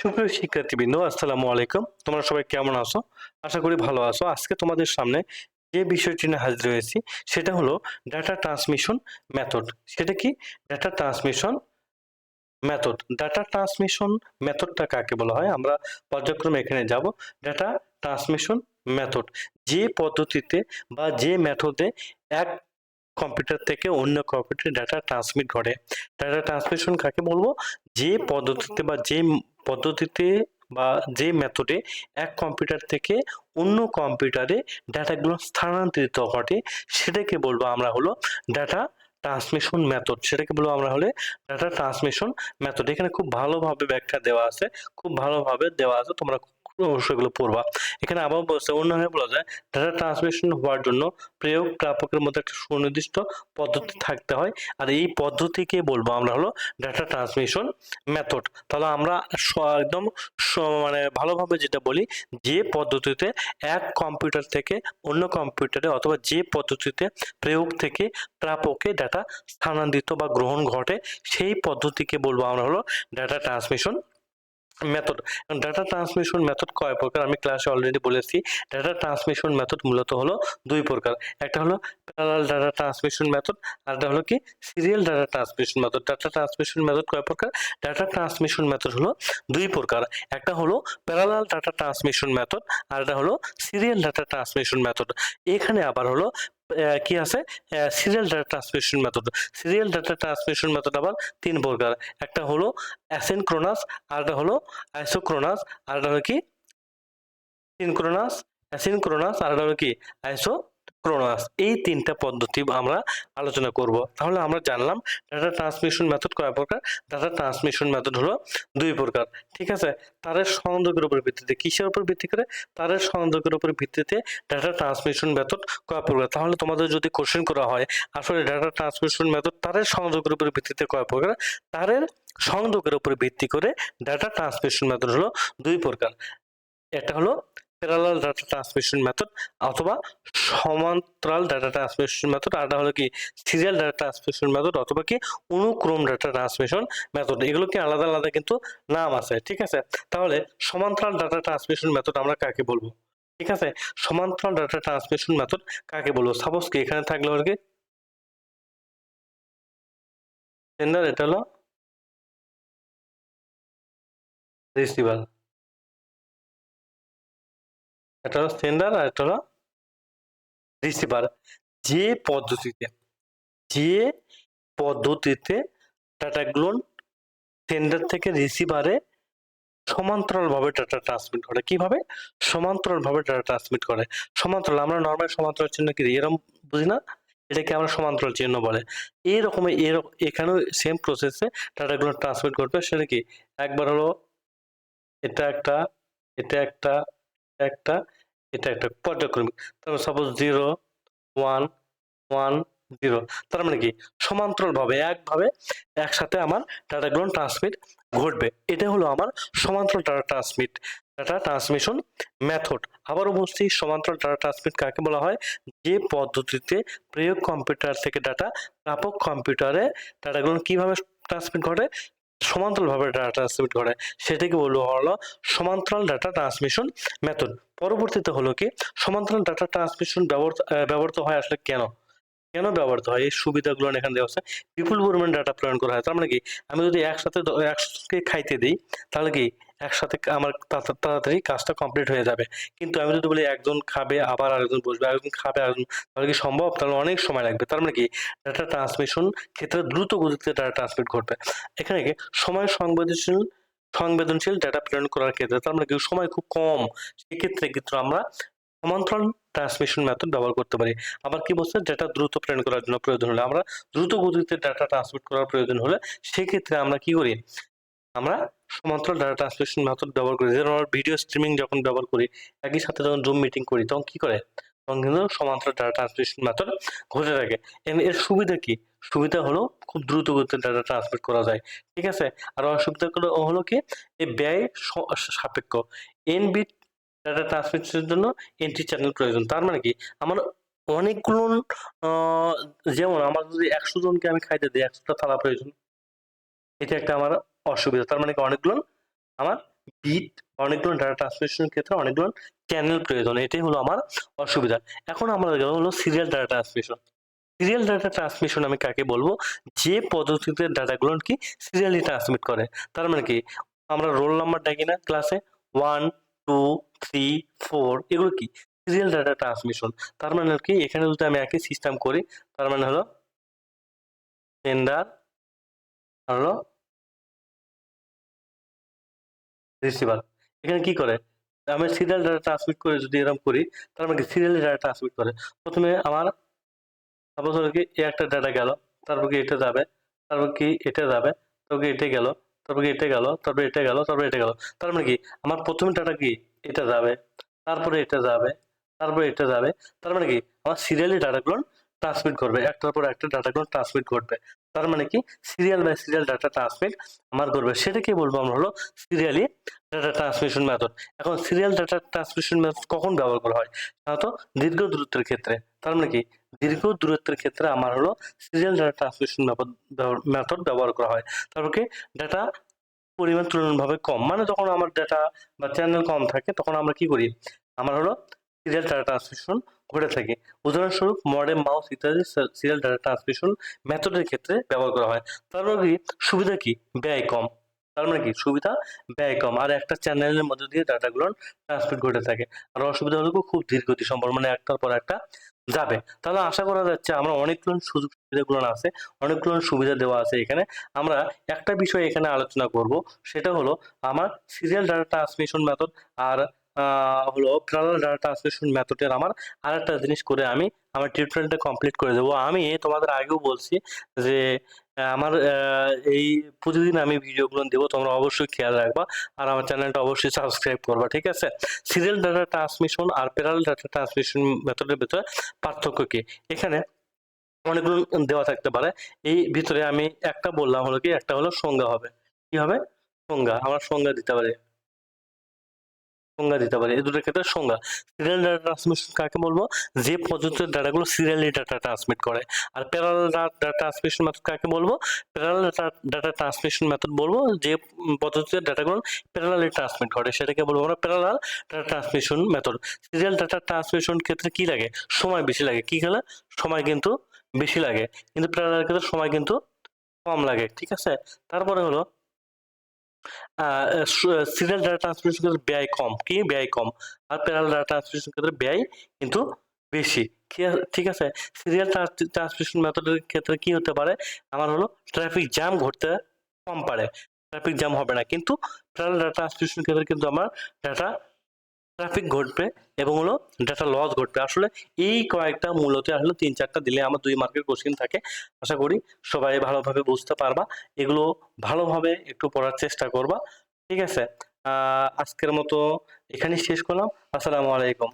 সুপ্রিয় শিক্ষার্থীবৃন্দ, আসসালামু আলাইকুম। তোমরা সবাই কেমন আছো? আশা করি ভালো আছো। আজকে তোমাদের সামনে যে বিষয়টি নিয়ে হাজির হয়েছি, সেটা হলো ডাটা ট্রান্সমিশন মেথড সেটা কি? Data transmission method data transmission মেথডটা কাকে বলা হয়? আমরা পর্যায়ক্রমে এখানে যাব। ডাটা ট্রান্সমিশন মেথড যে পদ্ধতিতে বা যে মেথডে এক কম্পিউটার থেকে অন্য কম্পিউটারে ডাটা ট্রান্সমিট ঘটে। ডাটা ট্রান্সমিশন কাকে বলব? যে পদ্ধতিতে বা যে পদ্ধতিতে বা যে মেথডে এক কম্পিউটার থেকে অন্য কম্পিউটারে ডাটাগুলো স্থানান্তরিত ঘটে, সেটাকে বলব আমরা হলো ডাটা ট্রান্সমিশন মেথড সেটাকে বলব আমরা হলে ডাটা ট্রান্সমিশন মেথড এখানে খুব ভালোভাবে ব্যাখ্যা দেওয়া আছে, খুব ভালোভাবে দেওয়া আছে, তোমরা অবশ্যই পড়বা। এখানে আবার বলছে অন্যভাবে বলা যায় ডাটা ট্রান্সমিশন হওয়ার জন্য প্রয়োগ প্রাপকের মধ্যে একটা সুনির্দিষ্ট পদ্ধতি থাকতে হয়। আর এই পদ্ধতিকে বলব আমরা হলো ডাটা ট্রান্সমিশন মেথড তাহলে আমরা একদম মানে ভালোভাবে যেটা বলি, যে পদ্ধতিতে এক কম্পিউটার থেকে অন্য কম্পিউটারে অথবা যে পদ্ধতিতে প্রয়োগ থেকে প্রাপকে ডাটা স্থানান্তরিত বা গ্রহণ ঘটে, সেই পদ্ধতিকে বলব আমরা হলো data transmission method data transmission method কয় প্রকার? আমি ক্লাসে অলরেডি বলেছি ডাটা ট্রান্সমিশন মেথড মূলত হলো দুই প্রকার। একটা হলো প্যারালাল ডাটা ট্রান্সমিশন মেথড আর একটা হলো কি? Serial data transmission method data transmission method কয় প্রকার? ডাটা ট্রান্সমিশন মেথড হলো দুই প্রকার। একটা হলো প্যারালাল ডাটা ট্রান্সমিশন মেথড আর একটা হলো সিরিয়াল ডাটা ট্রান্সমিশন মেথড এখানে আবার হলো কি আছে? Serial data transmission method serial data transmission method আবার তিন প্রকার। একটা হলো অ্যাসিনক্রোনাস আরেকটা হলো আইসোক্রোনাস আরেকটা হলো কি? সিনক্রোনাস অ্যাসিনক্রোনাস আরেকটা হলো কি? আইসোক্রোনাস এই তিনটা পদ্ধতি আমরা আলোচনা করব। তাহলে আমরা জানলাম ডাটা ট্রান্সমিশন মেথড কয় প্রকার? ডাটা ট্রান্সমিশন মেথড হলো দুই প্রকার, ঠিক আছে? তারের সংযোগের উপর ভিত্তিতে, কিসের উপর ভিত্তি করে? তারের সংযোগের উপর ভিত্তিতে ডাটা ট্রান্সমিশন মেথড কয় প্রকার? তাহলে তোমাদের যদি কোশ্চেন করা হয়, আসলে ডাটা ট্রান্সমিশন মেথড তারের সংযোগের উপর ভিত্তিতে কয় প্রকার? তারের সংযোগের উপর ভিত্তি করে ডাটা ট্রান্সমিশন মেথড হলো দুই প্রকার। এটা হলো প্যারালাল ডাটা ট্রান্সমিশন মেথড অথবা সমান্তরাল ডাটা ট্রান্সমিশন মেথড আরটা হলো কি সিরিয়াল ডাটা ট্রান্সমিশন মেথড অথবা কি অনুক্রম ডাটা ট্রান্সমিশন মেথড এগুলো কি আলাদা আলাদা কিন্তু নাম আছে, ঠিক আছে? তাহলে সমান্তরাল ডাটা ট্রান্সমিশন মেথড আমরা কাকে বলব? ঠিক আছে? সমান্তরাল ডাটা ট্রান্সমিশন মেথড কাকে বলব? সাপোজ কি এখানে থাকলে আর কি? সেন্ডার এটা হলো রিসিভার এটা হলো সেন্ডার আর এটা হলো রিসিভার যে পদ্ধতিতে যে পদ্ধতিতে ডাটাগুলো সেন্ডার থেকে রিসিভারে সমান্তরালভাবে ডাটা ট্রান্সমিট করে। কীভাবে? সমান্তরালভাবে ডাটা ট্রান্সমিট করে। সমান্তরাল, আমরা নর্মাল সমান্তরাল চিহ্ন কি? এরকম বুঝি না? এটাকে আমরা সমান্তরাল চিহ্ন বলে। এইরকম এরকম এখানেও সেম প্রসেসে ডাটাগুলো ট্রান্সমিট করবে। সেটা কি? একবার হলো, এটা একটা এটা একটা একটা এটা একটা পর্যায়ক্রমিক। তারপর suppose zero one one zero তার মানে কি? সমান্তরাল ভাবে একভাবে একসাথে আমার ডাটাগুলো ট্রান্সমিট ঘটবে। এটা হলো আমার সমান্তরাল data transmit data transmission method আবারও বলছি, সমান্তরাল ডাটা ট্রান্সমিট কাকে বলা হয়? যে পদ্ধতিতে প্রয়োগ কম্পিউটার থেকে ডাটা প্রাপক কম্পিউটারে ডাটাগুলো কীভাবে ট্রান্সমিট ঘটে? সমান্তরালভাবে ডাটা ট্রান্সমিট করে, সেটাকে বলব হলো সমান্তরাল ডাটা ট্রান্সমিশন মেথড পরবর্তীতে হলো কি, সমান্তরাল ডাটা ট্রান্সমিশন ব্যবহৃত হয় আসলে কেন? কেন ব্যবহৃত হয়? এই সুবিধাগুলো এখানে দেওয়া হচ্ছে বিপুল পরিমাণ ডাটা প্রেরণ করা হয়। তার মানে কি, আমি যদি একসাথে একসাথে খাইতে দিই, তাহলে কি একসাথে আমার তাড়াতাড়ি কাজটা কমপ্লিট হয়ে যাবে। কিন্তু আমি যদি বলি একজন খাবে, আবার আরেকজন বসবে, আরেকজন খাবে, আরেকজন তাহলে কি সম্ভব? তাহলে অনেক সময় লাগবে। তার মানে কি? ডাটা ট্রান্সমিশন ক্ষেত্রে দ্রুত গতিতে ডাটা ট্রান্সমিট ঘটবে। এখানে কি? সময় সংবেদনশীল সংবেদনশীল ডাটা প্রেরণ করার ক্ষেত্রে তার মানে কি? সময় খুব কম। সেক্ষেত্রে কিন্তু আমরা সমান্তরাল ট্রান্সমিশন মেথড ব্যবহার করতে পারি। আবার কি বলছে? ডাটা দ্রুত প্রেরণ করার জন্য প্রয়োজন হলে। আমরা দ্রুত গতিতে ডাটা ট্রান্সমিট করার প্রয়োজন হলে সেক্ষেত্রে আমরা কি করি? আমরা সমান্তরাল ডাটা ট্রান্সমিশন মেথড ব্যবহার করি। যেমন আমরা ভিডিও স্ট্রিমিং যখন ব্যবহার করি, একই সাথে যখন জুম মিটিং করি, তখন কি করে? তখন কিন্তু সমান্তরাল ডাটা ট্রান্সমিশন মেথড ঘটে থাকে। এর- সুবিধা কি? সুবিধা হলো খুব দ্রুত গতিতে ডাটা ট্রান্সমিট করা যায়। ঠিক আছে? আর অসুবিধা হলো কি? এই ব্যয় সাপেক্ষ। এন বিট ডাটা ট্রান্সমিশনের জন্য এন্ট্রি চ্যানেল প্রয়োজন। তার মানে কি? আমার অনেকগুলো যেমন আমার যদি একশো জনকে আমি খাইতে দিই, একশোটা থালা প্রয়োজন। এটা একটা আমার অসুবিধা। তার মানে অনেকগুলো আমার বিট অনেকগুলো ডাটা ট্রান্সমিশনের ক্ষেত্রে অনেকগুলো চ্যানেল প্রয়োজন। এটাই হলো আমার অসুবিধা। এখন আমরা গেল হলো serial data transmission serial data transmission আমি কাকে বলব? যে পদ্ধতিতে ডাটাগুলো কি সিরিয়ালি ট্রান্সমিট করে। তার মানে কি? আমরা রোল নাম্বার ডাকি না? ক্লাসে ওয়ান টু থ্রি ফোর এগুলো কি? সিরিয়াল ডাটা ট্রান্সমিশন তার মানে কি? এখানে যদি আমি একই সিস্টেম করি, তার মানে হলো সেন্ডার হলো রিসিভার এখানে কি করে? আমি সিরিয়াল ডাটা ট্রান্সমিট করে যদি এরকম করি তার মানে সিরিয়াল ডাটা ট্রান্সমিট করে। প্রথমে আমার সাপোজ হলো কি এই একটা ডাটা গেল, তারপর কি এটা যাবে, তারপর কি এটা যাবে, তারপর কি এটা গেল, তারপর কি এটা গেল, তারপর এটা গেল, তারপর এটা গেল। তার মানে কি? আমার প্রথম ডাটা কি? এটা যাবে, তারপরে এটা যাবে, তারপরে এটা যাবে। তার মানে কি? আমার সিরিয়ালি ডাটাগুলো ট্রান্সমিট করবে একটার পর একটা ডাটাগুলো ট্রান্সমিট করবে তার মানে কি? Serial by serial data transmit আমার করবে। সেটাকে বলব আমরা হলো সিরিয়ালি ডাটা ট্রান্সমিশন মেথড এখন সিরিয়াল ডাটা ট্রান্সমিশন মেথড কখন ব্যবহার করা হয়? সাধারণত দীর্ঘ দূরত্বের ক্ষেত্রে। তার মানে কি? দীর্ঘ দূরত্বের ক্ষেত্রে আমার হলো সিরিয়াল ডাটা ট্রান্সমিশন মেথড ব্যবহার করা হয়। তারপর কি? ডাটা পরিমাণ তুলনাভাবে কম। মানে যখন আমার ডাটা বা চ্যানেল কম থাকে, তখন আমরা কি করি? আমার হলো সিরিয়াল ডাটা ট্রান্সমিশন ঘটে থাকে। উদাহরণস্বরূপ মডেম মাউস ইত্যাদি সিরিয়াল ডাটা ট্রান্সমিশন মেথডের ক্ষেত্রে ব্যবহার করা হয়। তারপর কি? সুবিধা কি? ব্যয় কম। তার মানে কি? সুবিধা? ব্যয় কম। আর একটা চ্যানেলের মধ্যে দিয়ে ডাটাগুলো ট্রান্সমিট ঘটে থাকে। আর অসুবিধা হলো খুব ধীর গতি সম্পর্ক মানে একটার পর একটা যাবে। তাহলে আশা করা যাচ্ছে আমরা অনেকগুলো সুযোগ সুবিধাগুলো আছে, অনেকগুলো সুবিধা দেওয়া আছে এখানে। আমরা একটা বিষয় এখানে আলোচনা করব, সেটা হলো আমার সিরিয়াল ডাটা ট্রান্সমিশন মেথড আর হলো প্যারালাল ডাটা ট্রান্সমিশন মেথডের আমার আরেকটা জিনিস করে আমি আমার টিউটোরিয়ালটা কমপ্লিট করে দেবো। আমি তোমাদের আগেও বলছি যে আমার এই প্রতিদিন আমি ভিডিওগুলো দেবো, তোমরা অবশ্যই খেয়াল রাখবা আর আমার চ্যানেলটা অবশ্যই সাবস্ক্রাইব করবা, ঠিক আছে? সিরিয়াল ডাটা ট্রান্সমিশন আর প্যারালাল ডাটা ট্রান্সমিশন মেথডের ভিতরে পার্থক্য কি? এখানে অনেকগুলো দেওয়া থাকতে পারে। এই ভিতরে আমি একটা বললাম হলো কি, একটা হলো সংজ্ঞা হবে। কি হবে? সংজ্ঞা, আমরা সংজ্ঞা দিতে পারি। সংজ্ঞা দিতে পারি। এই দুটোর ক্ষেত্রে সংজ্ঞা। সিরিয়াল ডাটা ট্রান্সমিশন কাকে বলব? যে পদ্ধতির ডাটাগুলো সিরিয়ালি ডাটা ট্রান্সমিট করে। আর প্যারালাল ডাটা ট্রান্সমিশন মেথড কাকে বলব? প্যারালাল ডাটা ট্রান্সমিশন মেথড বলব যে উম, পদ্ধতির ডাটাগুলো প্যারালালি ট্রান্সমিট করে। সেটাকে বলব আমরা parallel data transmission method serial data transmission ক্ষেত্রে কি লাগে? সময় বেশি লাগে। কি খেলে? সময় কিন্তু বেশি লাগে। কিন্তু প্যারালাল ক্ষেত্রে সময় কিন্তু কম লাগে। ঠিক আছে? তারপরে হলো সিরিয়াল ডাটা ট্রান্সমিশন ক্ষেত্রে ব্যয় কম। কি? ব্যয় কম। আর প্যারাল ডাটা ট্রান্সমিশন ক্ষেত্রে ব্যয় কিন্তু বেশি। ঠিক আছে? সিরিয়াল ট্রান্সমিশন মেথডের ক্ষেত্রে কি হতে পারে? আমার হলো ট্রাফিক জ্যাম ঘটতে কম পারে। ট্রাফিক জ্যাম হবে না। কিন্তু প্যারাল ডাটা ট্রান্সমিশন ক্ষেত্রে কিন্তু আমার ডাটা ট্রাফিক ঘটবে এবং হলো ডাটা লস ঘটবে। আসলে এই কয়েকটা মূলত আসলে তিন চারটা দিলে আমার দুই মার্কের কোশ্চেন থাকে। আশা করি সবাই ভালোভাবে বুঝতে পারবা। এগুলো ভালোভাবে একটু পড়ার চেষ্টা করবা। ঠিক আছে? আজকের মতো এখানেই শেষ করলাম। আসসালামু আলাইকুম।